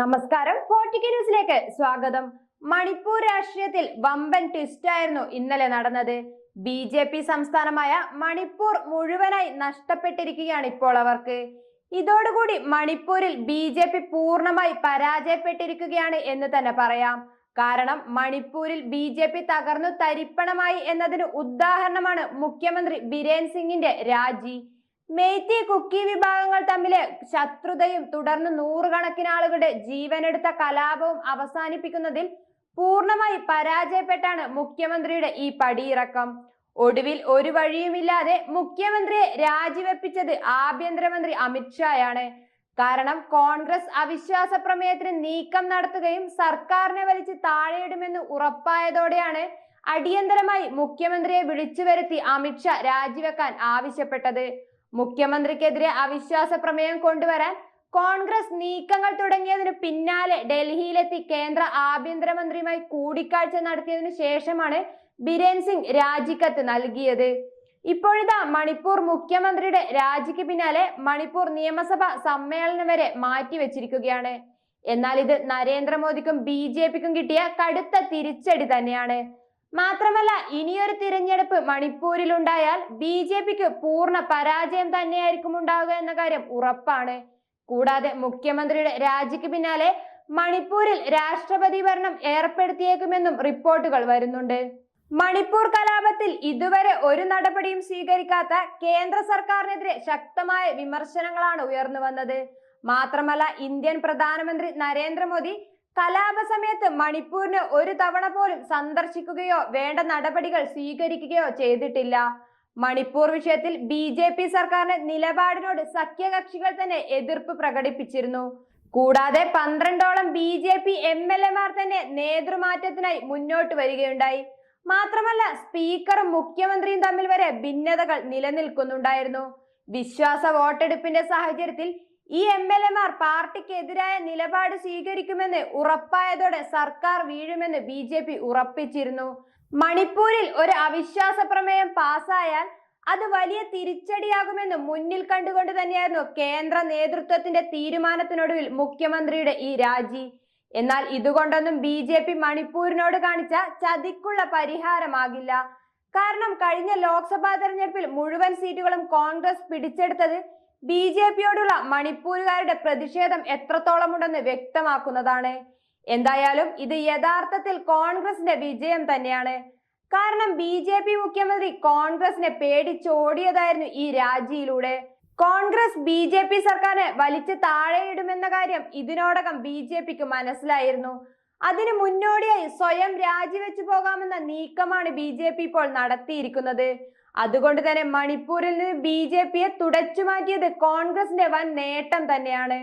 നമസ്കാരം. ഫോർട്ടിക്ക ന്യൂസിലേക്ക് സ്വാഗതം. മണിപ്പൂർ രാഷ്ട്രീയത്തിൽ വമ്പൻ ട്വിസ്റ്റ് ആയിരുന്നു ഇന്നലെ നടന്നത്. ബി ജെ പി സംസ്ഥാനമായ മണിപ്പൂർ മുഴുവനായി നഷ്ടപ്പെട്ടിരിക്കുകയാണ് ഇപ്പോൾ അവർക്ക്. ഇതോടുകൂടി മണിപ്പൂരിൽ ബി ജെ പി പൂർണമായി പരാജയപ്പെട്ടിരിക്കുകയാണ് എന്ന് തന്നെ പറയാം. കാരണം മണിപ്പൂരിൽ ബി ജെ പി തകർന്നു തരിപ്പണമായി എന്നതിന് ഉദാഹരണമാണ് മുഖ്യമന്ത്രി ബിരേൻ സിംഗിന്റെ രാജി. മേത്തി കുക്കി വിഭാഗങ്ങൾ തമ്മിലെ ശത്രുതയും തുടർന്ന് നൂറുകണക്കിന് ആളുകളുടെ ജീവനെടുത്ത കലാപവും അവസാനിപ്പിക്കുന്നതിൽ പൂർണമായി പരാജയപ്പെട്ടാണ് മുഖ്യമന്ത്രിയുടെ ഈ പടിയിറക്കം. ഒടുവിൽ ഒരു വഴിയുമില്ലാതെ മുഖ്യമന്ത്രിയെ രാജിവെപ്പിച്ചത് ആഭ്യന്തരമന്ത്രി അമിത്ഷായാണ് കാരണം കോൺഗ്രസ് അവിശ്വാസ പ്രമേയത്തിന് നീക്കം നടത്തുകയും സർക്കാരിനെ വലിച്ച് താഴെയിടുമെന്ന് ഉറപ്പായതോടെയാണ് അടിയന്തരമായി മുഖ്യമന്ത്രിയെ വിളിച്ചു വരുത്തി അമിത്ഷാ രാജിവെക്കാൻ ആവശ്യപ്പെട്ടത്. മുഖ്യമന്ത്രിക്കെതിരെ അവിശ്വാസ പ്രമേയം കൊണ്ടുവരാൻ കോൺഗ്രസ് നീക്കങ്ങൾ തുടങ്ങിയതിന് പിന്നാലെ ഡൽഹിയിലെത്തി കേന്ദ്ര ആഭ്യന്തരമന്ത്രിയുമായി കൂടിക്കാഴ്ച നടത്തിയതിനു ശേഷമാണ് ബിരേൻ സിംഗ് രാജിക്കത്ത് നൽകിയത്. ഇപ്പോഴിതാ മണിപ്പൂർ മുഖ്യമന്ത്രിയുടെ രാജിക്ക് പിന്നാലെ മണിപ്പൂർ നിയമസഭ സമ്മേളനം വരെ മാറ്റിവെച്ചിരിക്കുകയാണ്. എന്നാൽ ഇത് നരേന്ദ്രമോദിക്കും ബി ജെ പിക്കും കിട്ടിയ കടുത്ത തിരിച്ചടി തന്നെയാണ്. മാത്രമല്ല ഇനിയൊരു തിരഞ്ഞെടുപ്പ് മണിപ്പൂരിൽ ഉണ്ടായാൽ ബി ജെ പിക്ക് പൂർണ പരാജയം തന്നെയായിരിക്കും ഉണ്ടാവുക എന്ന കാര്യം ഉറപ്പാണ്. കൂടാതെ മുഖ്യമന്ത്രിയുടെ രാജിക്ക് പിന്നാലെ മണിപ്പൂരിൽ രാഷ്ട്രപതി ഭരണം ഏർപ്പെടുത്തിയേക്കുമെന്നും റിപ്പോർട്ടുകൾ വരുന്നുണ്ട്. മണിപ്പൂർ കലാപത്തിൽ ഇതുവരെ ഒരു നടപടിയും സ്വീകരിക്കാത്ത കേന്ദ്ര സർക്കാരിനെതിരെ ശക്തമായ വിമർശനങ്ങളാണ് ഉയർന്നു വന്നത് മാത്രമല്ല ഇന്ത്യൻ പ്രധാനമന്ത്രി നരേന്ദ്രമോദി കലാപ സമയത്ത് മണിപ്പൂരിന് ഒരു തവണ പോലും സന്ദർശിക്കുകയോ വേണ്ട നടപടികൾ സ്വീകരിക്കുകയോ ചെയ്തിട്ടില്ല. മണിപ്പൂർ വിഷയത്തിൽ ബി ജെ പി സർക്കാരിന്റെ നിലപാടിനോട് സഖ്യകക്ഷികൾ തന്നെ എതിർപ്പ് പ്രകടിപ്പിച്ചിരുന്നു. കൂടാതെ പന്ത്രണ്ടോളം B J P M L എമാർ തന്നെ നേതൃമാറ്റത്തിനായി മുന്നോട്ട് വരികയുണ്ടായി. മാത്രമല്ല സ്പീക്കറും മുഖ്യമന്ത്രിയും തമ്മിൽ വരെ ഭിന്നതകൾ നിലനിൽക്കുന്നുണ്ടായിരുന്നു. വിശ്വാസ വോട്ടെടുപ്പിന്റെ സാഹചര്യത്തിൽ ഈ എം എൽ എമാർ പാർട്ടിക്കെതിരായ നിലപാട് സ്വീകരിക്കുമെന്ന് ഉറപ്പായതോടെ സർക്കാർ വീഴുമെന്ന് ബി ജെ പി ഉറപ്പിച്ചിരുന്നു. മണിപ്പൂരിൽ ഒരു അവിശ്വാസ പ്രമേയം പാസ്സായാൽ അത് വലിയ തിരിച്ചടിയാകുമെന്ന് മുന്നിൽ കണ്ടുകൊണ്ട് തന്നെയായിരുന്നു കേന്ദ്ര നേതൃത്വത്തിന്റെ തീരുമാനത്തിനൊടുവിൽ മുഖ്യമന്ത്രിയുടെ ഈ രാജി. എന്നാൽ ഇതുകൊണ്ടൊന്നും ബി ജെ പി മണിപ്പൂരിനോട് കാണിച്ച ചതിക്കുള്ള പരിഹാരമാകില്ല. കാരണം കഴിഞ്ഞ ലോക്സഭാ തെരഞ്ഞെടുപ്പിൽ മുഴുവൻ സീറ്റുകളും കോൺഗ്രസ് പിടിച്ചെടുത്തത് ബി ജെ പിയോടുള്ള മണിപ്പൂരുകാരുടെ പ്രതിഷേധം എത്രത്തോളമുണ്ടെന്ന് വ്യക്തമാക്കുന്നതാണ്. എന്തായാലും ഇത് യഥാർത്ഥത്തിൽ കോൺഗ്രസിന്റെ വിജയം തന്നെയാണ്. കാരണം ബി ജെ പി മുഖ്യമന്ത്രി കോൺഗ്രസിനെ പേടിച്ചോടിയതായിരുന്നു ഈ രാജിയിലൂടെ. കോൺഗ്രസ് ബി ജെ പി സർക്കാരിനെ വലിച്ചു താഴെയിടുമെന്ന കാര്യം ഇതിനോടകം ബി ജെ പിക്ക് മനസ്സിലായിരുന്നു. അതിന് മുന്നോടിയായി സ്വയം രാജിവെച്ചു പോകാമെന്ന നീക്കമാണ് ബി ജെ പി ഇപ്പോൾ നടത്തിയിരിക്കുന്നത്. അതുകൊണ്ട് തന്നെ മണിപ്പൂരിൽ നിന്ന് ബി ജെ പിയെ തുടച്ചു മാറ്റിയത് കോൺഗ്രസിന്റെ വൻ നേട്ടം തന്നെയാണ്.